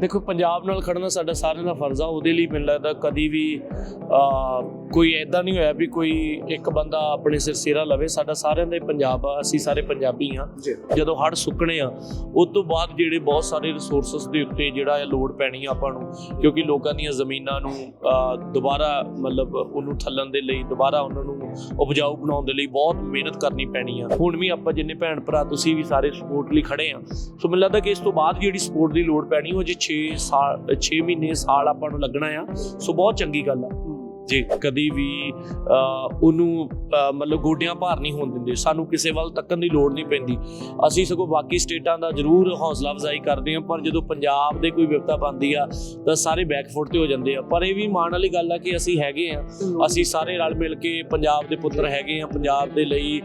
ਦੇਖੋ ਪੰਜਾਬ ਨਾਲ ਖੜਨਾ ਸਾਡਾ ਸਾਰਿਆਂ ਦਾ ਫਰਜ਼ ਆ ਉਹਦੇ ਲਈ ਮੈਨੂੰ ਲੱਗਦਾ ਕਦੀ ਵੀ ਕੋਈ ਐਦਾਂ ਨਹੀਂ ਹੋਇਆ ਵੀ ਕੋਈ ਇੱਕ ਬੰਦਾ ਆਪਣੇ ਸਿਰ ਸਿਰਾ ਲਵੇ। ਸਾਡਾ ਸਾਰਿਆਂ ਦਾ ਪੰਜਾਬ ਆ ਅਸੀਂ ਸਾਰੇ ਪੰਜਾਬੀ ਆ। ਜਦੋਂ ਹੜ ਸੁੱਕਣੇ ਆ ਉਸ ਤੋਂ ਬਾਅਦ ਜਿਹੜੇ ਬਹੁਤ ਸਾਰੇ ਰਿਸੋਰਸਸ ਦੇ ਉੱਤੇ ਜਿਹੜਾ ਇਹ ਲੋਡ ਪੈਣੀ ਆ ਆਪਾਂ ਨੂੰ ਕਿਉਂਕਿ ਲੋਕਾਂ ਦੀਆਂ ਜ਼ਮੀਨਾਂ ਨੂੰ ਦੁਬਾਰਾ ਮਤਲਬ ਉਹਨੂੰ ਥੱਲਣ ਦੇ ਲਈ ਦੁਬਾਰਾ ਉਹਨਾਂ ਨੂੰ ਉਪਜਾਊ ਬਣਾਉਣ ਦੇ ਲਈ ਬਹੁਤ ਮਿਹਨਤ ਕਰਨੀ ਪੈਣੀ ਆ। ਹੁਣ ਵੀ ਆਪਾਂ ਜਿੰਨੇ ਭੈਣ ਭਰਾ ਤੁਸੀਂ ਵੀ ਸਾਰੇ ਸਪੋਰਟ ਲਈ ਖੜੇ ਆ ਸੋ ਮੈਨੂੰ ਲੱਗਦਾ ਕਿ ਇਸ ਤੋਂ ਬਾਅਦ ਜਿਹੜੀ ਸਪੋਰਟ ਦੀ ਲੋੜ ਪੈਣੀ ਉਹ ਜੇ 6 ਸਾਲ 6 ਮਹੀਨੇ ਸਾਲ ਆਪਾਂ ਨੂੰ ਲੱਗਣਾ ਆ। ਸੋ ਬਹੁਤ ਚੰਗੀ ਗੱਲ ਆ। ਜੇ ਕਦੀ ਵੀ ਉਹਨੂੰ ਮਤਲਬ ਗੋਡਿਆਂ ਭਾਰ ਨਹੀਂ ਹੋਣ ਦਿੰਦੇ ਸਾਨੂੰ ਕਿਸੇ ਵੱਲ ਤੱਕਣ ਦੀ ਲੋੜ ਨਹੀਂ ਪੈਂਦੀ। ਅਸੀਂ ਸਗੋਂ ਬਾਕੀ ਸਟੇਟਾਂ ਦਾ ਜ਼ਰੂਰ ਹੌਸਲਾ ਅਫਜ਼ਾਈ ਕਰਦੇ ਹਾਂ ਪਰ ਜਦੋਂ ਪੰਜਾਬ ਦੇ ਕੋਈ ਵਿਪਤਾ ਪੈਂਦੀ ਆ ਤਾਂ ਸਾਰੇ ਬੈਕਫੁੱਟ ਤੇ ਹੋ ਜਾਂਦੇ ਆ। ਪਰ ਇਹ ਵੀ ਮਾਣ ਵਾਲੀ ਗੱਲ ਆ ਕਿ ਅਸੀਂ ਹੈਗੇ ਆ। ਅਸੀਂ ਸਾਰੇ ਰਲ ਮਿਲ ਕੇ ਪੰਜਾਬ ਦੇ ਪੁੱਤਰ ਹੈਗੇ ਆ। ਪੰਜਾਬ ਦੇ ਲਈ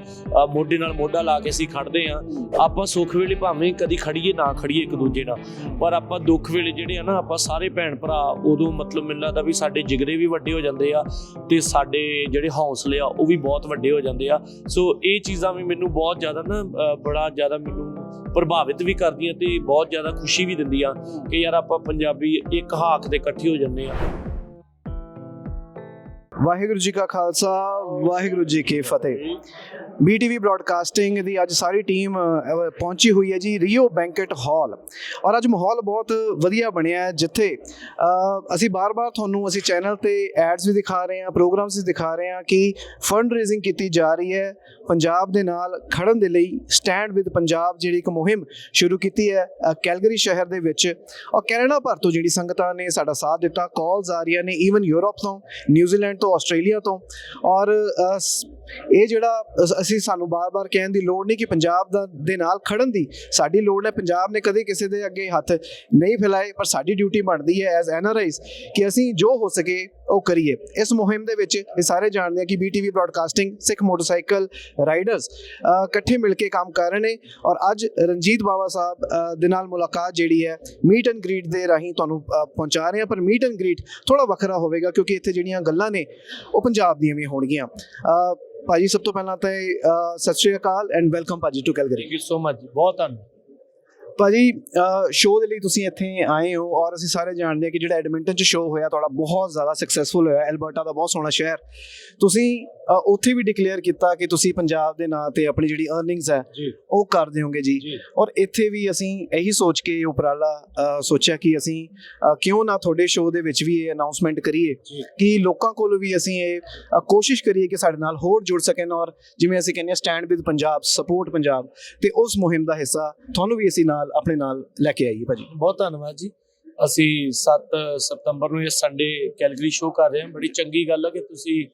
ਮੋਢੇ ਨਾਲ ਮੋਢਾ ਲਾ ਕੇ ਅਸੀਂ ਖੜਦੇ ਆ। ਆਪਾਂ ਸੁੱਖ ਵੇਲੇ ਭਾਵੇਂ ਕਦੀ ਖੜੀਏ ਨਾ ਖੜੀਏ ਇੱਕ ਦੂਜੇ ਨਾਲ। ਪਰ ਆਪਾਂ ਦੁੱਖ ਵੇਲੇ ਜਿਹੜੇ ਆ ਨਾ ਆਪਾਂ ਸਾਰੇ ਭੈਣ ਭਰਾ ਉਦੋਂ ਮਤਲਬ ਮੈਨੂੰ ਲੱਗਦਾ ਵੀ ਸਾਡੇ ਜਿਗਰੇ ਵੀ ਵੱਡੇ ਹੋ ਜਾਂਦੇ ਆ ਤੇ ਸਾਡੇ ਜਿਹੜੇ ਹੌਸਲੇ ਆ ਉਹ ਵੀ ਬਹੁਤ ਵੱਡੇ ਹੋ ਜਾਂਦੇ ਆ। ਸੋ ਇਹ ਚੀਜ਼ਾਂ ਵੀ ਮੈਨੂੰ ਬਹੁਤ ਜ਼ਿਆਦਾ ਨਾ ਅਹ, ਬੜਾ ਜ਼ਿਆਦਾ ਮੈਨੂੰ ਪ੍ਰਭਾਵਿਤ ਵੀ ਕਰਦੀਆਂ ਤੇ ਬਹੁਤ ਜ਼ਿਆਦਾ ਖੁਸ਼ੀ ਵੀ ਦਿੰਦੀਆਂ ਕਿ ਯਾਰ ਆਪਾਂ ਪੰਜਾਬੀ ਇੱਕ ਹਾਕ ਦੇ ਇਕੱਠੇ ਹੋ ਜਾਂਦੇ ਆ। ਵਾਹਿਗੁਰੂ ਜੀ ਕਾ ਖਾਲਸਾ, ਵਾਹਿਗੁਰੂ ਜੀ ਕੀ ਫਤਿਹ। ਬੀਟੀਵੀ ਬ੍ਰਾਡਕਾਸਟਿੰਗ ਦੀ ਅੱਜ ਸਾਰੀ ਟੀਮ ਪਹੁੰਚੀ ਹੋਈ ਹੈ ਜੀ ਰੀਓ ਬੈਂਕਟ ਹਾਲ ਔਰ ਅੱਜ ਮਾਹੌਲ ਬਹੁਤ ਵਧੀਆ ਬਣਿਆ ਹੈ ਜਿੱਥੇ ਅਸੀਂ ਬਾਰ-ਬਾਰ ਤੁਹਾਨੂੰ ਅਸੀਂ ਚੈਨਲ ਤੇ ਐਡਸ ਵੀ ਦਿਖਾ ਰਹੇ ਹਾਂ ਪ੍ਰੋਗਰਾਮਸ ਵੀ ਦਿਖਾ ਰਹੇ ਹਾਂ ਕਿ ਫੰਡ ਰੇਜ਼ਿੰਗ ਕੀਤੀ ਜਾ ਰਹੀ ਹੈ। ਪੰਜਾਬ ਦੇ ਨਾਲ ਖੜਨ ਦੇ ਲਈ ਸਟੈਂਡ ਵਿਦ ਪੰਜਾਬ ਜਿਹੜੀ ਇੱਕ ਮੁਹਿੰਮ ਸ਼ੁਰੂ ਕੀਤੀ ਹੈ ਕੈਲਗਰੀ ਸ਼ਹਿਰ ਦੇ ਵਿੱਚ। ਔਰ ਕੈਨੇਡਾ ਭਰ ਤੋਂ ਜਿਹੜੀ ਸੰਗਤਾਂ ਨੇ ਸਾਡਾ ਸਾਥ ਦਿੱਤਾ ਕਾਲਸ ਆ ਰਹੀਆਂ ਨੇ ਈਵਨ ਯੂਰਪ ਤੋਂ ਨਿਊਜ਼ੀਲੈਂਡ ਤੋਂ ਆਸਟ੍ਰੇਲੀਆ ਤੋਂ। ਔਰ ਇਹ ਜਿਹੜਾ ਅਸੀਂ ਸਾਨੂੰ ਬਾਰ-ਬਾਰ ਕਹਿਣ ਦੀ ਲੋੜ ਨਹੀਂ ਕਿ ਪੰਜਾਬ ਦਾ, ਦੇ ਨਾਲ ਖੜਨ ਦੀ ਸਾਡੀ ਲੋੜ ਹੈ। ਪੰਜਾਬ ਨੇ ਕਦੇ ਕਿਸੇ ਦੇ ਅੱਗੇ ਹੱਥ ਨਹੀਂ ਫੈਲਾਏ, ਪਰ ਸਾਡੀ ਡਿਊਟੀ ਬਣਦੀ ਹੈ ਐਜ਼ ਐਨਆਰਆਈਜ਼ ਕਿ ਅਸੀਂ ਜੋ ਹੋ ਸਕੇ ਉਹ ਕਰੀਏ। ਇਸ ਮੁਹਿੰਮ ਦੇ ਵਿੱਚ ਇਹ ਸਾਰੇ ਜਾਣਦੇ ਆ ਕਿ BTV broadcasting Sikh motorcycle riders ਇਕੱਠੇ ਮਿਲ ਕੇ ਕੰਮ ਕਰ ਰਹੇ ਨੇ ਔਰ ਅੱਜ ਰਣਜੀਤ ਬਾਵਾ ਸਾਹਿਬ ਦੇ ਨਾਲ ਮੁਲਾਕਾਤ ਜਿਹੜੀ ਹੈ ਮੀਟ ਐਂਡ ਗ੍ਰੀਟ ਦੇ ਰਾਹੀਂ ਤੁਹਾਨੂੰ ਪਹੁੰਚਾ ਰਹੇ ਹਾਂ। ਪਰ ਮੀਟ ਐਂਡ ਗ੍ਰੀਟ ਥੋੜਾ ਵੱਖਰਾ ਹੋਵੇਗਾ ਕਿਉਂਕਿ ਇੱਥੇ ਜਿਹੜੀਆਂ ਗੱਲਾਂ ਨੇ ਉਹ ਪੰਜਾਬ ਦੀਆਂ ਵੀ ਹੋਣਗੀਆਂ। ਅ, ਭਾਜੀ ਸਭ ਤੋਂ ਪਹਿਲਾਂ ਤਾਂ ਸਤਿ ਸ਼੍ਰੀ ਅਕਾਲ ਐਂਡ ਵੈਲਕਮ ਭਾਜੀ to Calgary thank you so much ਬਹੁਤ ਧੰਨਵਾਦ। ਭਾਜੀ ਸ਼ੋਅ ਦੇ ਲਈ ਤੁਸੀਂ ਇੱਥੇ ਆਏ ਹੋ ਔਰ ਅਸੀਂ ਸਾਰੇ ਜਾਣਦੇ ਹਾਂ ਕਿ ਜਿਹੜਾ ਐਡਮਿੰਟਨ ਚ ਸ਼ੋਅ ਹੋਇਆ, ਤੁਹਾਡਾ ਬਹੁਤ ਜ਼ਿਆਦਾ ਸਕਸੈਸਫੁਲ ਹੋਇਆ, ਐਲਬਰਟਾ ਦਾ ਬਹੁਤ ਸੋਹਣਾ ਸ਼ਹਿਰ। ਤੁਸੀਂ ਉੱਥੇ ਵੀ ਡਿਕਲੇਅਰ ਕੀਤਾ ਕਿ ਤੁਸੀਂ ਪੰਜਾਬ ਦੇ ਨਾਂ ਤੇ ਆਪਣੀ ਜਿਹੜੀ ਅਰਨਿੰਗਸ ਹੈ ਉਹ ਕਰ ਦਿਓਗੇ ਜੀ। ਔਰ ਇੱਥੇ ਵੀ ਅਸੀਂ ਇਹੀ ਸੋਚ ਕੇ ਉਪਰਾਲਾ ਸੋਚਿਆ ਕਿ ਅਸੀਂ ਕਿਉਂ ਨਾ ਤੁਹਾਡੇ ਸ਼ੋਅ ਦੇ ਵਿੱਚ ਵੀ ਇਹ ਅਨਾਉਂਸਮੈਂਟ ਕਰੀਏ ਕਿ ਲੋਕਾਂ ਕੋਲ ਵੀ ਅਸੀਂ ਇਹ ਕੋਸ਼ਿਸ਼ ਕਰੀਏ ਕਿ ਸਾਡੇ ਨਾਲ ਹੋਰ ਜੁੜ ਸਕਣ ਔਰ ਜਿਵੇਂ ਅਸੀਂ ਕਹਿੰਦੇ ਹਾਂ stand with Punjab support Punjab ਤੇ ਉਸ ਮੁਹਿੰਮ ਦਾ ਹਿੱਸਾ ਤੁਹਾਨੂੰ ਵੀ ਅਸੀਂ ਨਾਲ ਆਪਣੇ ਨਾਲ ਲੈ ਕੇ ਆਈਏ ਭਾਜੀ। ਬਹੁਤ ਧੰਨਵਾਦ ਜੀ। ਅਸੀਂ 7 ਸਤੰਬਰ ਨੂੰ ਇਹ ਸੰਡੇ ਕੈਲਗਰੀ ਸ਼ੋਅ ਕਰ ਰਹੇ ਹਾਂ। ਬੜੀ ਚੰਗੀ ਗੱਲ ਹੈ ਕਿ ਤੁਸੀਂ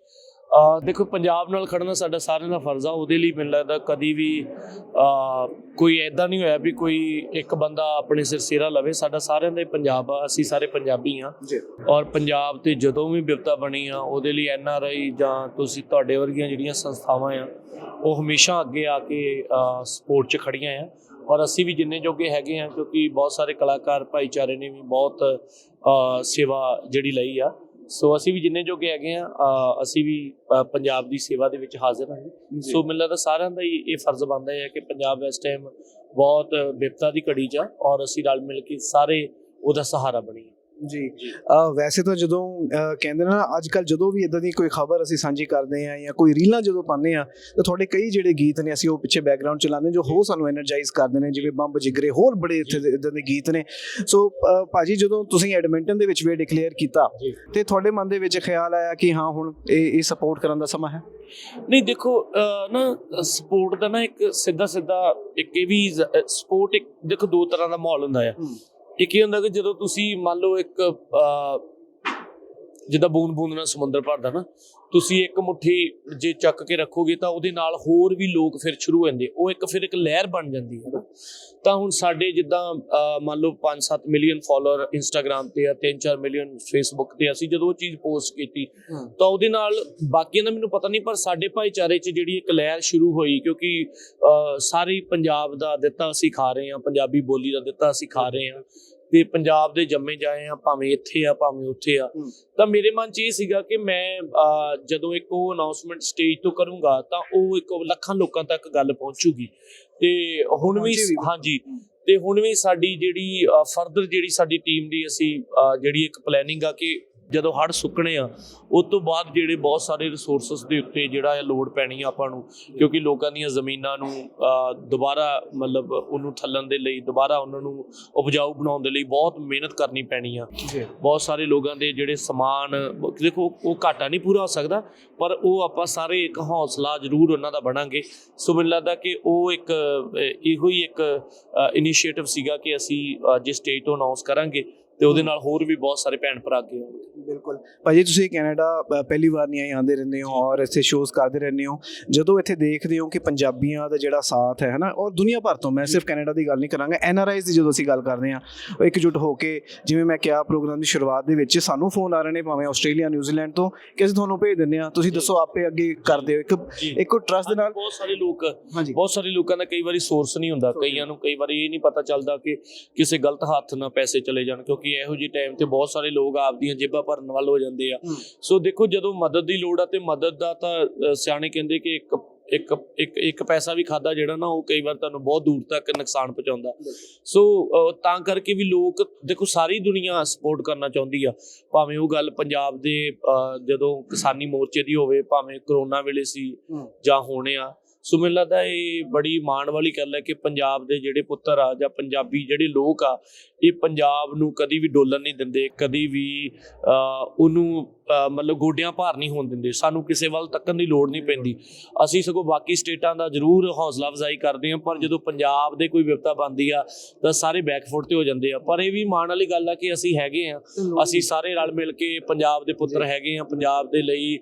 ਦੇਖੋ ਪੰਜਾਬ ਨਾਲ ਖੜਨਾ ਸਾਡਾ ਸਾਰਿਆਂ ਦਾ ਫਰਜ਼ ਆ ਉਹਦੇ ਲਈ ਮੈਨੂੰ ਲੱਗਦਾ ਕਦੀ ਵੀ ਕੋਈ ਐਦਾਂ ਨਹੀਂ ਹੋਇਆ ਵੀ ਕੋਈ ਇੱਕ ਬੰਦਾ ਆਪਣੇ ਸਿਰ ਸਿਰਾ ਲਵੇ। ਸਾਡਾ ਸਾਰਿਆਂ ਦਾ ਹੀ ਪੰਜਾਬ ਆ ਅਸੀਂ ਸਾਰੇ ਪੰਜਾਬੀ ਆ। ਔਰ ਪੰਜਾਬ ਤੇ ਜਦੋਂ ਵੀ ਵਿਪਤਾ ਬਣੀ ਆ ਉਹਦੇ ਲਈ ਐਨ ਆਰ ਆਈ ਜਾਂ ਤੁਸੀਂ ਤੁਹਾਡੇ ਵਰਗੀਆਂ ਜਿਹੜੀਆਂ ਸੰਸਥਾਵਾਂ ਆ ਉਹ ਹਮੇਸ਼ਾ ਅੱਗੇ ਆ ਕੇ ਸਪੋਰਟ 'ਚ ਖੜੀਆਂ ਆ। ਔਰ ਅਸੀਂ ਵੀ ਜਿੰਨੇ ਜੋਗੇ ਹੈਗੇ ਆ ਕਿਉਂਕਿ ਬਹੁਤ ਸਾਰੇ ਕਲਾਕਾਰ ਭਾਈਚਾਰੇ ਨੇ ਵੀ ਬਹੁਤ ਸੇਵਾ ਜਿਹੜੀ ਲਈ ਆ। ਸੋ ਅਸੀਂ ਵੀ ਜਿੰਨੇ ਜੋਗੇ ਹੈਗੇ ਆ ਅਸੀਂ ਵੀ ਪੰਜਾਬ ਦੀ ਸੇਵਾ ਦੇ ਵਿੱਚ ਹਾਜ਼ਰ ਹਾਂ ਸੋ ਮੈਨੂੰ ਲੱਗਦਾ ਸਾਰਿਆਂ ਦਾ ਹੀ ਇਹ ਫਰਜ਼ ਬਣਦਾ ਹੈ ਕਿ ਪੰਜਾਬ ਇਸ ਟਾਈਮ ਬਹੁਤ ਵਿਪਤਾ ਦੀ ਘੜੀ 'ਚ ਆ ਔਰ ਅਸੀਂ ਰਲ ਮਿਲ ਕੇ ਸਾਰੇ ਉਹਦਾ ਸਹਾਰਾ ਬਣੀਏ। ਜੀ। ਵੈਸੇ ਤਾਂ ਜਦੋਂ ਕਹਿੰਦੇ ਨਾ ਅੱਜ ਕੱਲ ਜਦੋਂ ਵੀ ਇਦਾਂ ਦੀ ਕੋਈ ਖਬਰ ਅਸੀਂ ਸਾਂਝੀ ਕਰਦੇ ਆ ਜਾਂ ਕੋਈ ਰੀਲਾਂ ਜਦੋਂ ਪਾਉਂਦੇ ਆ ਤਾਂ ਤੁਹਾਡੇ ਕਈ ਜਿਹੜੇ ਗੀਤ ਨੇ ਅਸੀਂ ਉਹ ਪਿੱਛੇ ਬੈਕਗ੍ਰਾਉਂਡ ਚਲਾਉਂਦੇ ਜੋ ਹੋ ਸਾਨੂੰ ਐਨਰਜਾਈਜ਼ ਕਰਦੇ ਨੇ ਜਿਵੇਂ ਬੰਬ ਜਿਗਰੇ ਹੋਰ ਬੜੇ ਇੱਥੇ ਦੇ ਇਦਾਂ ਦੇ ਗੀਤ ਨੇ। ਸੋ ਭਾਜੀ ਜਦੋਂ ਤੁਸੀਂ ਐਡਮਿੰਟਨ ਦੇ ਵਿੱਚ ਵੀ ਡਿਕਲੇਅਰ ਕੀਤਾ ਤੇ ਤੁਹਾਡੇ ਮਨ ਦੇ ਵਿੱਚ ਖਿਆਲ ਆਇਆ ਕਿ ਹਾਂ ਹੁਣ ਇਹ ਇਹ ਸਪੋਰਟ ਕਰਨ ਦਾ ਸਮਾਂ ਹੈ? ਨਹੀਂ ਦੇਖੋ ਨਾ ਸਪੋਰਟ ਦਾ ਨਾ ਇੱਕ ਸਿੱਧਾ ਸਿੱਧਾ ਇੱਕ ਇਹ ਵੀ ਸਪੋਰਟ ਇੱਕ ਦੇਖੋ ਦੋ ਤਰ੍ਹਾਂ ਦਾ ਮਾਹੌਲ ਹੁੰਦਾ ਆ। ਇਹ ਕੀ ਹੁੰਦਾ ਕਿ ਜਦੋਂ ਤੁਸੀਂ ਮੰਨ ਲਓ ਇੱਕ ਅਹ, ਜਿੱਦਾਂ ਬੂੰਦ ਬੂੰਦ ਨਾਲ ਸਮੁੰਦਰ ਭਰਦਾ ਨਾ ਤੁਸੀਂ ਇੱਕ ਮੁਠੀ ਜੇ ਚੱਕ ਕੇ ਰੱਖੋਗੇ ਤਾਂ ਉਹਦੇ ਨਾਲ ਹੋਰ ਵੀ ਲੋਕ ਫਿਰ ਸ਼ੁਰੂ ਹੋ ਜਾਂਦੇ। ਉਹ ਇੱਕ ਫਿਰ ਇੱਕ ਲਹਿਰ ਬਣ ਜਾਂਦੀ ਹੈ। ਤਾਂ ਹੁਣ ਸਾਡੇ ਜਿੱਦਾਂ ਮੰਨ ਲਓ 5-7 ਮਿਲੀਅਨ ਫਾਲੋਅਰ ਇੰਸਟਾਗ੍ਰam ਤੇ ਆ 3-4 ਮਿਲੀਅਨ ਫੇਸਬੁੱਕ ਤੇ ਅਸੀਂ ਜਦੋਂ ਉਹ ਚੀਜ਼ ਪੋਸਟ ਕੀਤੀ ਤਾਂ ਉਹਦੇ ਨਾਲ ਬਾਕੀਆਂ ਦਾ ਮੈਨੂੰ ਪਤਾ ਨਹੀਂ ਪਰ ਸਾਡੇ ਭਾਈਚਾਰੇ 'ਚ ਜਿਹੜੀ ਇੱਕ ਲਹਿਰ ਸ਼ੁਰੂ ਹੋਈ ਕਿਉਂਕਿ ਸਾਰੇ ਪੰਜਾਬ ਦਾ ਦਿੱਤਾ ਅਸੀਂ ਖਾ ਰਹੇ ਹਾਂ ਪੰਜਾਬੀ ਬੋਲੀ ਦਾ ਦਿੱਤਾ ਅਸੀਂ ਖਾ ਰਹੇ ਹਾਂ। ਤੇ ਪੰਜਾਬ ਦੇ ਜੰਮੇ ਜਾਏ ਆ ਭਾਵੇਂ ਇੱਥੇ ਆ ਭਾਵੇਂ ਉੱਥੇ ਆ। ਤਾਂ ਮੇਰੇ ਮਨ 'ਚ ਇਹ ਸੀਗਾ ਕਿ ਮੈਂ ਜਦੋਂ ਇੱਕ ਉਹ ਅਨਾਉਂਸਮੈਂਟ ਸਟੇਜ ਤੋਂ ਕਰੂੰਗਾ ਤਾਂ ਉਹ ਇੱਕ ਲੱਖਾਂ ਲੋਕਾਂ ਤੱਕ ਗੱਲ ਪਹੁੰਚੂਗੀ ਤੇ ਹੁਣ ਵੀ ਵੀ। ਹਾਂਜੀ ਤੇ ਹੁਣ ਵੀ ਸਾਡੀ ਜਿਹੜੀ ਫਰਦਰ ਜਿਹੜੀ ਸਾਡੀ ਟੀਮ ਦੀ ਅਸੀਂ ਜਿਹੜੀ ਇੱਕ ਪਲੈਨਿੰਗ ਆ ਕਿ ਜਦੋਂ ਹੜ੍ਹ ਸੁੱਕਣੇ ਆ ਉਸ ਤੋਂ ਬਾਅਦ ਜਿਹੜੇ ਬਹੁਤ ਸਾਰੇ ਰਿਸੋਰਸਸ ਦੇ ਉੱਤੇ ਜਿਹੜਾ ਇਹ ਲੋਡ ਪੈਣੀ ਆ ਆਪਾਂ ਨੂੰ ਕਿਉਂਕਿ ਲੋਕਾਂ ਦੀਆਂ ਜ਼ਮੀਨਾਂ ਨੂੰ ਦੁਬਾਰਾ ਮਤਲਬ ਉਹਨੂੰ ਥੱਲਣ ਦੇ ਲਈ ਦੁਬਾਰਾ ਉਹਨਾਂ ਨੂੰ ਉਪਜਾਊ ਬਣਾਉਣ ਦੇ ਲਈ ਬਹੁਤ ਮਿਹਨਤ ਕਰਨੀ ਪੈਣੀ ਆ। ਬਹੁਤ ਸਾਰੇ ਲੋਕਾਂ ਦੇ ਜਿਹੜੇ ਸਮਾਨ ਦੇਖੋ ਉਹ ਘਾਟਾ ਨਹੀਂ ਪੂਰਾ ਹੋ ਸਕਦਾ ਪਰ ਉਹ ਆਪਾਂ ਸਾਰੇ ਇੱਕ ਹੌਸਲਾ ਜ਼ਰੂਰ ਉਹਨਾਂ ਦਾ ਬਣਾਂਗੇ। ਸੋ ਮੈਨੂੰ ਲੱਗਦਾ ਕਿ ਉਹ ਇੱਕ ਇਹੋ ਹੀ ਇੱਕ ਇਨੀਸ਼ੀਏਟਿਵ ਸੀਗਾ ਕਿ ਅਸੀਂ ਅਹ, ਜੇ ਸਟੇਟ ਤੋਂ ਅਨਾਉਂਸ ਕਰਾਂਗੇ। ਤੇ ਉਹਦੇ ਨਾਲ ਹੋਰ ਵੀ ਬਹੁਤ ਸਾਰੇ ਭੈਣ ਭਰਾ ਅੱਗੇ ਆਉਣਗੇ ਬਿਲਕੁਲ। ਭਾਜੀ ਤੁਸੀਂ ਕੈਨੇਡਾ ਪਹਿਲੀ ਵਾਰ ਨਹੀਂ ਆਏ ਆਉਂਦੇ ਰਹਿੰਦੇ ਹੋ ਔਰ ਇੱਥੇ ਸ਼ੋਜ਼ ਕਰਦੇ ਰਹਿੰਦੇ ਹੋ। ਜਦੋਂ ਇੱਥੇ ਦੇਖਦੇ ਹੋ ਕਿ ਪੰਜਾਬੀਆਂ ਦਾ ਜਿਹੜਾ ਸਾਥ ਹੈ ਹਨਾ ਔਰ ਦੁਨੀਆ ਭਰ ਤੋਂ ਮੈਂ ਸਿਰਫ ਕੈਨੇਡਾ ਦੀ ਗੱਲ ਨਹੀਂ ਕਰਾਂਗਾ ਐਨ ਆਰ ਆਈਜ਼ ਦੀ ਜਦੋਂ ਅਸੀਂ ਗੱਲ ਕਰਦੇ ਹਾਂ ਉਹ ਇਕਜੁੱਟ ਹੋ ਕੇ ਜਿਵੇਂ ਮੈਂ ਕਿਹਾ ਪ੍ਰੋਗਰਾਮ ਦੀ ਸ਼ੁਰੂਆਤ ਦੇ ਵਿੱਚ ਸਾਨੂੰ ਫੋਨ ਆ ਰਹੇ ਨੇ ਭਾਵੇਂ ਆਸਟ੍ਰੇਲੀਆ ਨਿਊਜ਼ੀਲੈਂਡ ਤੋਂ ਕਿ ਅਸੀਂ ਤੁਹਾਨੂੰ ਭੇਜ ਦਿੰਦੇ ਹਾਂ ਤੁਸੀਂ ਦੱਸੋ ਆਪੇ ਅੱਗੇ ਕਰਦੇ ਹੋ। ਇੱਕ ਇੱਕ ਟਰਸਟ ਦੇ ਨਾਲ ਬਹੁਤ ਸਾਰੇ ਲੋਕ ਬਹੁਤ ਸਾਰੇ ਲੋਕਾਂ ਦਾ ਕਈ ਵਾਰੀ ਸੋਰਸ ਨਹੀਂ ਹੁੰਦਾ ਕਈਆਂ ਨੂੰ ਕਈ ਵਾਰੀ ਇਹ ਨਹੀਂ ਪਤਾ ਚੱਲਦਾ ਕਿ ਕਿਸੇ ਗਲਤ ਹੱਥ ਨਾਲ ਪੈਸੇ ਚਲੇ ਜਾਣ ਕਿਉਂਕਿ ਇਹੋ ਜਿਹੇ ਟਾਈਮ ਤੇ ਬਹੁਤ ਸਾਰੇ ਲੋਕ ਆਪਦੀਆਂ ਜੇਬਾਂ ਭਰਨ ਵੱਲ ਹੋ ਜਾਂਦੇ ਆ। ਸੋ ਦੇਖੋ ਜਦੋਂ ਮਦਦ ਦੀ ਲੋੜ ਆ ਤੇ ਮਦਦ ਦਾ ਤਾਂ ਸਿਆਣੇ ਕਹਿੰਦੇ ਕਿ ਇੱਕ ਇੱਕ ਇੱਕ ਇੱਕ ਪੈਸਾ ਵੀ ਖਾਦਾ ਜਿਹੜਾ ਨਾ ਉਹ ਕਈ ਵਾਰ ਤੁਹਾਨੂੰ ਬਹੁਤ ਦੂਰ ਤੱਕ ਨੁਕਸਾਨ ਪਹੁੰਚਾਉਂਦਾ ਸੋ ਤਾਂ ਕਰਕੇ ਵੀ ਲੋਕ ਦੇਖੋ ਸਾਰੀ ਦੁਨੀਆ ਸਪੋਰਟ ਕਰਨਾ ਚਾਹੁੰਦੀ ਆ ਭਾਵੇਂ ਉਹ ਗੱਲ ਪੰਜਾਬ ਦੇ ਜਦੋਂ ਕਿਸਾਨੀ ਮੋਰਚੇ ਦੀ ਹੋਵੇ ਭਾਵੇਂ ਕਰੋਨਾ ਵੇਲੇ ਸੀ। ਜਾਂ ਹੋਣੇ ਆ ਸੋ ਮੈਨੂੰ ਲੱਗਦਾ ਇਹ ਬੜੀ ਮਾਣ ਵਾਲੀ ਗੱਲ ਹੈ ਕਿ ਪੰਜਾਬ ਦੇ ਜਿਹੜੇ ਪੁੱਤਰ ਆ ਜਾਂ ਪੰਜਾਬੀ ਜਿਹੜੇ ਲੋਕ ਆ, ਇਹ ਪੰਜਾਬ ਨੂੰ ਕਦੀ ਵੀ ਡੋਲਣ ਨਹੀਂ ਦਿੰਦੇ, ਕਦੀ ਵੀ ਉਹਨੂੰ ਮਤਲਬ ਗੋਡਿਆਂ ਭਾਰ ਨਹੀਂ ਹੋਣ ਦਿੰਦੇ, ਸਾਨੂੰ ਕਿਸੇ ਵੱਲ ਤੱਕਣ ਦੀ ਲੋੜ ਨਹੀਂ ਪੈਂਦੀ। ਅਸੀਂ ਸਗੋਂ ਬਾਕੀ ਸਟੇਟਾਂ ਦਾ ਜ਼ਰੂਰ ਹੌਸਲਾ ਅਫਜ਼ਾਈ ਕਰਦੇ ਹਾਂ, ਪਰ ਜਦੋਂ ਪੰਜਾਬ ਦੇ ਕੋਈ ਵਿਪਤਾ ਬਣਦੀ ਆ, ਤਾਂ ਸਾਰੇ ਬੈਕਫੁੱਟ ਤੇ ਹੋ ਜਾਂਦੇ ਆ। ਪਰ ਇਹ ਵੀ ਮਾਣ ਵਾਲੀ ਗੱਲ ਆ ਕਿ ਅਸੀਂ ਹੈਗੇ ਆ। ਅਸੀਂ ਸਾਰੇ ਰਲ ਮਿਲ ਕੇ ਪੰਜਾਬ ਦੇ ਪੁੱਤਰ ਹੈਗੇ ਆ, ਪੰਜਾਬ ਦੇ ਲਈ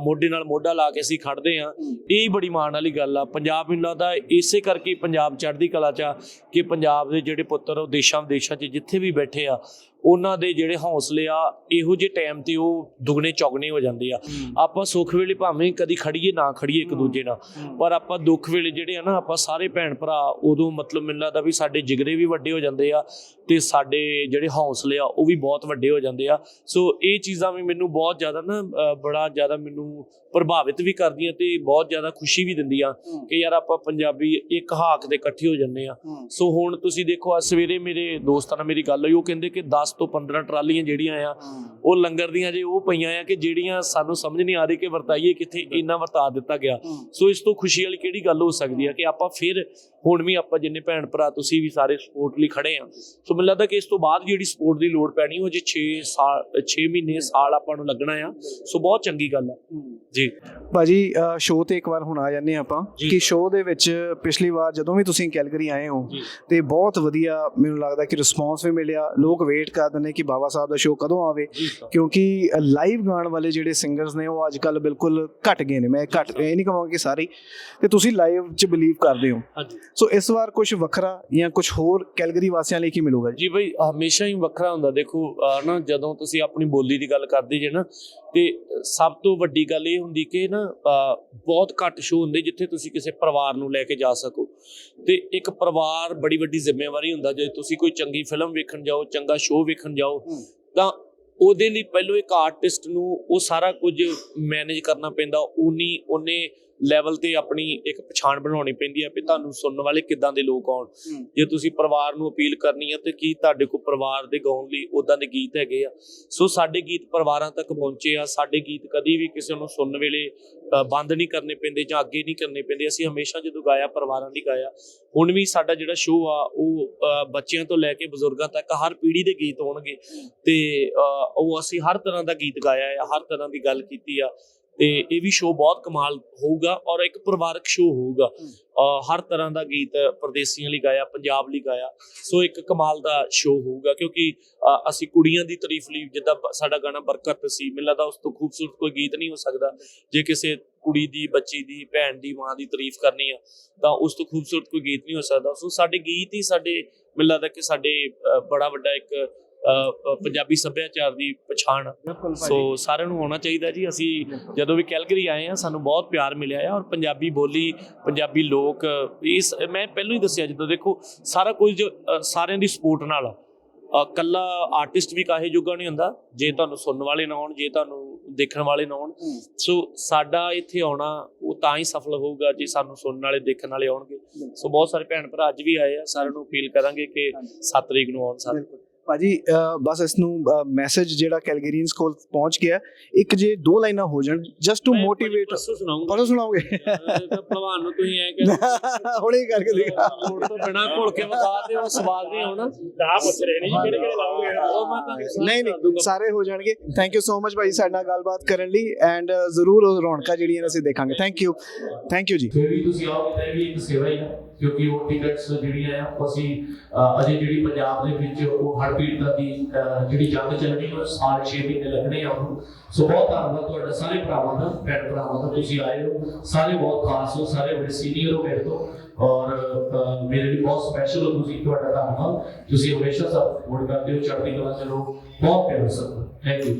ਮੋਢੇ ਨਾਲ ਮੋਢਾ ਲਾ ਕੇ ਅਸੀਂ ਖੜਦੇ ਆ। ਇਹ ਬੜੀ ਮਾਣ ਵਾਲੀ ਗੱਲ ਆ। ਪੰਜਾਬ ਇਹਨਾਂ ਦਾ ਇਸੇ ਕਰਕੇ ਹੀ ਪੰਜਾਬ ਚੜ੍ਹਦੀ ਕਲਾ ਚ ਆ ਕਿ ਪੰਜਾਬ ਦੇ ਜਿਹੜੇ ਪੁੱਤਰ ਉਹ ਦੇਸ਼ਾਂ ਵਿਦੇਸ਼ਾਂ 'ਚ ਜਿੱਥੇ ਵੀ ਬੈਠੇ ਆ, ਉਹਨਾਂ ਦੇ ਜਿਹੜੇ ਹੌਸਲੇ ਆ, ਇਹੋ ਜਿਹੇ ਟਾਈਮ ਤੇ ਉਹ ਦੁੱਗਣੇ ਚੌਗਣੇ ਹੋ ਜਾਂਦੇ ਆ। ਆਪਾਂ ਸੁੱਖ ਵੇਲੇ ਭਾਵੇਂ ਕਦੀ ਖੜੀਏ ਨਾ ਖੜੀਏ ਇੱਕ ਦੂਜੇ ਨਾਲ ਪਰ ਆਪਾਂ ਦੁੱਖ ਵੇਲੇ ਜਿਹੜੇ ਆ ਨਾ ਆਪਾਂ ਸਾਰੇ ਭੈਣ ਭਰਾ ਉਦੋਂ ਮਤਲਬ ਮੈਨੂੰ ਲੱਗਦਾ ਵੀ ਸਾਡੇ ਜਿਗਰੇ ਵੀ ਵੱਡੇ ਹੋ ਜਾਂਦੇ ਆ ਤੇ ਸਾਡੇ ਜਿਹੜੇ ਹੌਸਲੇ ਆ ਉਹ ਵੀ ਬਹੁਤ ਵੱਡੇ ਹੋ ਜਾਂਦੇ ਆ। ਸੋ ਇਹ ਚੀਜ਼ਾਂ ਵੀ ਮੈਨੂੰ ਬਹੁਤ ਜ਼ਿਆਦਾ ਨਾ ਬੜਾ ਜ਼ਿਆਦਾ ਮੈਨੂੰ ਪ੍ਰਭਾਵਿਤ ਵੀ ਕਰਦੀਆਂ ਤੇ ਬਹੁਤ ਜ਼ਿਆਦਾ ਖੁਸ਼ੀ ਵੀ ਦਿੰਦੀਆਂ ਕਿ ਯਾਰ ਆਪਾਂ ਪੰਜਾਬੀ ਇੱਕ ਹਾਕ ਦੇ ਇਕੱਠੇ ਹੋ ਜੰਨੇ ਆ। ਸੋ ਹੁਣ ਤੁਸੀਂ ਦੇਖੋ ਅੱਜ ਸਵੇਰੇ ਮੇਰੇ ਦੋਸਤਾਂ ਨਾਲ ਮੇਰੀ ਗੱਲ ਹੋਈ ਉਹ ਕਹਿੰਦੇ ਕਿ 10 ਤੋਂ 15 ਟਰਾਲੀਆਂ ਜਿਹੜੀਆਂ ਆ ਉਹ ਲੰਗਰ ਦੀਆਂ ਜੇ ਉਹ ਪਈਆਂ ਆ ਕਿ ਜਿਹੜੀਆਂ ਸਾਨੂੰ ਸਮਝ ਨਹੀਂ ਆ ਰਹੀ ਕਿ ਵਰਤਾਈਏ ਕਿੱਥੇ ਇੰਨਾ ਵਰਤਾ ਦਿੱਤਾ ਗਿਆ। ਸੋ ਇਸ ਤੋਂ ਖੁਸ਼ੀ ਵਾਲੀ ਕਿਹੜੀ ਗੱਲ ਹੋ ਸਕਦੀ ਆ ਕਿ ਆਪਾਂ ਫਿਰ ਹੁਣ ਵੀ ਆਪਾਂ ਜਿੰਨੇ ਭੈਣ ਭਰਾ ਤੁਸੀਂ ਵੀ ਸਾਰੇ ਸਪੋਰਟ ਲਈ ਖੜੇ ਆ। ਸੋ ਮੈਨੂੰ ਲੱਗਦਾ ਕਿ ਇਸ ਤੋਂ ਬਾਅਦ ਜਿਹੜੀ ਸਪੋਰਟ ਦੀ ਲੋੜ ਪੈਣੀ ਉਹ ਜੇ 6 ਸਾਲ 6 ਮਹੀਨੇ ਸਾਲ ਆਪਾਂ ਨੂੰ ਲੱਗਣਾ ਆ ਸੋ ਬਹੁਤ ਚੰਗੀ ਗੱਲ ਆ। ਜੀ। ਭਾਜੀ ਸ਼ੋਅ ਤੇ ਇੱਕ ਵਾਰ ਹੁਣ ਆ ਜਾਂਦੇ ਹਾਂ ਆਪਾਂ। ਕਿ ਸ਼ੋਅ ਦੇ ਵਿੱਚ ਪਿਛਲੀ ਵਾਰ ਜਦੋਂ ਵੀ ਤੁਸੀਂ ਕੈਲਗਰੀ ਆਏ ਹੋ ਤੇ ਬਹੁਤ ਵਧੀਆ ਮੈਨੂੰ ਲੱਗਦਾ ਕਿ ਰਿਸਪੌਂਸ ਵੀ ਮਿਲਿਆ। ਲੋਕ ਵੇਟ ਕਰਦੇ ਨੇ ਕਿ ਬਾਬਾ ਸਾਹਿਬ ਦਾ ਸ਼ੋਅ ਕਦੋਂ ਆਵੇ ਕਿਉਂਕਿ ਲਾਈਵ ਗਾਣ ਵਾਲੇ ਜਿਹੜੇ ਸਿੰਗਰਸ ਨੇ ਉਹ ਅੱਜ ਕੱਲ ਬਿਲਕੁਲ ਘਟ ਗਏ ਨੇ। ਮੈਂ ਘਟ ਇਹ ਨਹੀਂ ਕਹਾਂਗਾ ਕਿ ਸਾਰੇ। ਤੇ ਤੁਸੀਂ ਲਾਈਵ 'ਚ ਬਿਲੀਵ ਕਰਦੇ ਹੋ। ਹਾਂਜੀ। ਸੋ ਇਸ ਵਾਰ ਕੁਝ ਵੱਖਰਾ ਜਾਂ ਕੁਝ ਹੋਰ ਕੈਲਗਰੀ ਵਾਸੀਆਂ ਲਈ ਕੀ ਮਿਲੂਗਾ ਜੀ? ਬਈ ਹਮੇਸ਼ਾ ਹੀ ਵੱਖਰਾ ਹੁੰਦਾ। ਦੇਖੋ ਨਾ ਜਦੋਂ ਤੁਸੀਂ ਆਪਣੀ ਬੋਲੀ ਦੀ ਗੱਲ ਕਰਦੇ ਜੇ ਨਾ ਤੇ ਸਭ ਤੋਂ ਵੱਡੀ ਗੱਲ ਇਹ ਹੁੰਦੀ ਕਿ ਨਾ ਬਹੁਤ ਘੱਟ ਸ਼ੋਅ ਹੁੰਦੇ ਜਿੱਥੇ ਤੁਸੀਂ ਕਿਸੇ ਪਰਿਵਾਰ ਨੂੰ ਲੈ ਕੇ ਜਾ ਸਕੋ। ਤੇ ਇੱਕ ਪਰਿਵਾਰ ਬੜੀ ਵੱਡੀ ਜ਼ਿੰਮੇਵਾਰੀ ਹੁੰਦਾ। ਜੇ ਤੁਸੀਂ ਕੋਈ ਚੰਗੀ ਫਿਲਮ ਵੇਖਣ ਜਾਓ ਚੰਗਾ ਸ਼ੋਅ ਵੇਖਣ ਜਾਓ। ਤਾਂ ਉਹਦੇ ਲਈ ਪਹਿਲੋਂ ਇੱਕ ਆਰਟਿਸਟ ਨੂੰ ਉਹ ਸਾਰਾ ਕੁਝ ਮੈਨੇਜ ਕਰਨਾ ਪੈਂਦਾ ਉਨੀ ਉਹਨੇ ਲੈਵਲ ਤੇ ਆਪਣੀ ਇੱਕ ਪਛਾਣ ਬਣਾਉਣੀ ਪੈਂਦੀ ਹੈ ਵੀ ਤੁਹਾਨੂੰ ਸੁਣਨ ਵਾਲੇ ਕਿੱਦਾਂ ਦੇ ਲੋਕ ਆਉਣ। ਜੇ ਤੁਸੀਂ ਪਰਿਵਾਰ ਨੂੰ ਅਪੀਲ ਕਰਨੀ ਹੈ ਤੇ ਕੀ ਤੁਹਾਡੇ ਕੋਲ ਪਰਿਵਾਰ ਦੇ ਗਾਉਣ ਲਈ ਉਦਾਂ ਦੇ ਗੀਤ ਹੈਗੇ ਆ? ਸੋ ਸਾਡੇ ਗੀਤ ਪਰਿਵਾਰਾਂ ਤੱਕ ਪਹੁੰਚੇ ਆ ਸਾਡੇ ਗੀਤ ਕਦੀ ਵੀ ਕਿਸੇ ਨੂੰ ਸੁਣਨ ਵੇਲੇ ਬੰਦ ਨਹੀਂ ਕਰਨੇ ਪੈਂਦੇ ਜਾਂ ਅੱਗੇ ਨਹੀਂ ਕਰਨੇ ਪੈਂਦੇ। ਅਸੀਂ ਹਮੇਸ਼ਾ ਜਦੋਂ ਗਾਇਆ ਪਰਿਵਾਰਾਂ ਲਈ ਗਾਇਆ ਹੁਣ ਵੀ ਸਾਡਾ ਜਿਹੜਾ ਸ਼ੋਅ ਆ ਉਹ ਬੱਚਿਆਂ ਤੋਂ ਲੈ ਕੇ ਬਜ਼ੁਰਗਾਂ ਤੱਕ ਹਰ ਪੀੜ੍ਹੀ ਦੇ ਗੀਤ ਹੋਣਗੇ ਤੇ ਉਹ ਅਸੀਂ ਹਰ ਤਰ੍ਹਾਂ ਦਾ ਗੀਤ ਗਾਇਆ ਆ ਹਰ ਤਰ੍ਹਾਂ ਦੀ ਗੱਲ ਕੀਤੀ ਆ। ਤੇ ਇਹ ਵੀ ਸ਼ੋਅ ਬਹੁਤ ਕਮਾਲ ਹੋਊਗਾ ਔਰ ਇੱਕ ਪਰਿਵਾਰਕ ਸ਼ੋਅ ਹੋਊਗਾ। ਹਰ ਤਰ੍ਹਾਂ ਦਾ ਗੀਤ ਪਰਦੇਸੀਆਂ ਲਈ ਗਾਇਆ ਪੰਜਾਬ ਲਈ ਗਾਇਆ। ਸੋ ਇੱਕ ਕਮਾਲ ਦਾ ਸ਼ੋਅ ਹੋਊਗਾ ਕਿਉਂਕਿ ਅਸੀਂ ਕੁੜੀਆਂ ਦੀ ਤਾਰੀਫ ਲਈ ਜਿੱਦਾਂ ਸਾਡਾ ਗਾਣਾ ਬਰਕਤ ਸੀ ਮੈਨੂੰ ਲੱਗਦਾ ਉਸ ਤੋਂ ਖੂਬਸੂਰਤ ਕੋਈ ਗੀਤ ਨਹੀਂ ਹੋ ਸਕਦਾ। ਜੇ ਕਿਸੇ ਕੁੜੀ ਦੀ ਬੱਚੀ ਦੀ ਭੈਣ ਦੀ ਮਾਂ ਦੀ ਤਾਰੀਫ ਕਰਨੀ ਆ ਤਾਂ ਉਸ ਤੋਂ ਖੂਬਸੂਰਤ ਕੋਈ ਗੀਤ ਨਹੀਂ ਹੋ ਸਕਦਾ। ਸੋ ਸਾਡੇ ਗੀਤ ਹੀ ਸਾਡੇ ਮੈਨੂੰ ਲੱਗਦਾ ਕਿ ਸਾਡੇ ਬੜਾ ਵੱਡਾ ਇੱਕ ਪੰਜਾਬੀ ਸੱਭਿਆਚਾਰ ਦੀ ਪਛਾਣ। ਸੋ ਸਾਰਿਆਂ ਨੂੰ ਹੋਣਾ ਚਾਹੀਦਾ ਜੀ। ਅਸੀਂ ਜਦੋਂ ਵੀ ਕੈਲਗਰੀ ਆਏ ਆ ਸਾਨੂੰ ਬਹੁਤ ਪਿਆਰ ਮਿਲਿਆ ਆ ਔਰ ਪੰਜਾਬੀ ਬੋਲੀ ਪੰਜਾਬੀ ਲੋਕ ਇਸ ਮੈਂ ਪਹਿਲਾਂ ਹੀ ਦੱਸਿਆ ਜਦੋਂ ਦੇਖੋ ਸਾਰਾ ਕੁਝ ਸਾਰਿਆਂ ਦੀ ਸਪੋਰਟ ਨਾਲ ਆ। ਕੱਲਾ ਆਰਟਿਸਟ ਵੀ ਕਾਹੇ ਜੋਗਾ ਨਹੀਂ ਹੁੰਦਾ ਜੇ ਤੁਹਾਨੂੰ ਸੁਣਨ ਵਾਲੇ ਨਾ ਹੋਣ ਜੇ ਤੁਹਾਨੂੰ ਦੇਖਣ ਵਾਲੇ ਨਾ ਹੋਣ। ਸੋ ਸਾਡਾ ਇੱਥੇ ਆਉਣਾ ਉਹ ਤਾਂ ਹੀ ਸਫਲ ਹੋਊਗਾ ਜੇ ਸਾਨੂੰ ਸੁਣਨ ਵਾਲੇ ਦੇਖਣ ਵਾਲੇ ਆਉਣਗੇ। ਸੋ ਬਹੁਤ ਸਾਰੇ ਭੈਣ ਭਰਾ ਅੱਜ ਵੀ ਆਏ ਆ ਸਾਰਿਆਂ ਨੂੰ ਅਪੀਲ ਕਰਾਂਗੇ ਕਿ 7 ਤਰੀਕ ਨੂੰ ਆਉਣ ਸਾਰੇ। ਭਾਜੀ ਬਸ ਇਸ ਨੂੰ ਮੈਸੇਜ ਜਿਹੜਾ ਕੈਲਗਰੀਅਨਸ ਕੋਲ ਪਹੁੰਚ ਗਿਆ ਇੱਕ ਜੇ ਦੋ ਲਾਈਨਾਂ ਹੋ ਜਾਣ ਜਸਟ ਟੂ ਮੋਟੀਵੇਟ ਪਰਸੋਂ ਸੁਣਾਉਂਗਾ। ਭਲਵਾਨ ਨੂੰ ਤੁਸੀਂ ਐ ਕਿ ਹੁਣੇ ਕਰਕੇ ਦਿਖਾ। ਲੋੜ ਤੋਂ ਬਿਨਾ ਘੋਲ ਕੇ ਵਿਖਾ ਤੇ ਉਹ ਸਵਾਦ ਨਹੀਂ ਹੋਣਾ ਦਾ ਪੁੱਛ ਰਹੇ ਨੇ ਕਿਹੜੇ ਕਿਹੜੇ ਲਾਓਗੇ? ਉਹ ਮੈਂ ਤੁਹਾਨੂੰ ਨਹੀਂ ਨਹੀਂ ਸਾਰੇ ਹੋ ਜਾਣਗੇ। ਥੈਂਕ ਯੂ ਸੋ ਮਚ ਭਾਈ ਸਾਡੇ ਨਾਲ ਗੱਲਬਾਤ ਕਰਨ ਲਈ ਐਂਡ ਜ਼ਰੂਰ ਉਹ ਰੌਣਕਾਂ ਜਿਹੜੀਆਂ ਅਸੀਂ ਦੇਖਾਂਗੇ। ਥੈਂਕ ਯੂ ਥੈਂਕ ਯੂ ਜੀ। ਫਿਰ ਵੀ ਤੁਸੀਂ ਆਓਗੇ ਤਾਂ ਇਹ ਵੀ ਇੱਕ ਸੇਵਾ ਹੀ ਹੈ ਕਿਉਂਕਿ ਉਹ ਟਿਕਟਸ ਜਿਹੜੀਆਂ ਆ ਉਹ ਅਸੀਂ ਅਜੇ ਜਿਹੜੀ ਪੰਜਾਬ ਦੇ ਵਿੱਚ ਉਹ ਹੜ੍ਹ ਪੀੜਤਾਂ ਦੀ ਜਿਹੜੀ ਜੰਗ ਚੱਲਣੀ ਉਹ ਸਾਲ 6 ਮਹੀਨੇ ਲੱਗਣੇ ਆ ਉਹਨੂੰ। ਸੋ ਬਹੁਤ ਧੰਨਵਾਦ ਤੁਹਾਡਾ, ਸਾਰੇ ਭਰਾਵਾਂ ਦਾ, ਭੈਣ ਭਰਾਵਾਂ ਦਾ, ਤੁਸੀਂ ਆਏ ਹੋ। ਸਾਰੇ ਬਹੁਤ ਖਾਸ ਹੋ, ਸਾਰੇ ਬੜੇ ਸੀਨੀਅਰ ਹੋ ਮੇਰੇ ਤੋਂ। ਔਰ ਮੇਰੇ ਲਈ ਬਹੁਤ ਸਪੈਸ਼ਲ ਹੋ ਤੁਸੀਂ, ਤੁਹਾਡਾ ਧੰਨਵਾਦ। ਤੁਸੀਂ ਹਮੇਸ਼ਾ ਸਪੋਰਟ ਕਰਦੇ ਹੋ, ਚੜ੍ਹਦੀ ਕਲਾ ਚ ਰਹੋ। ਬਹੁਤ ਪਿਆਰ ਸਰ ਥੈਂਕ ਯੂ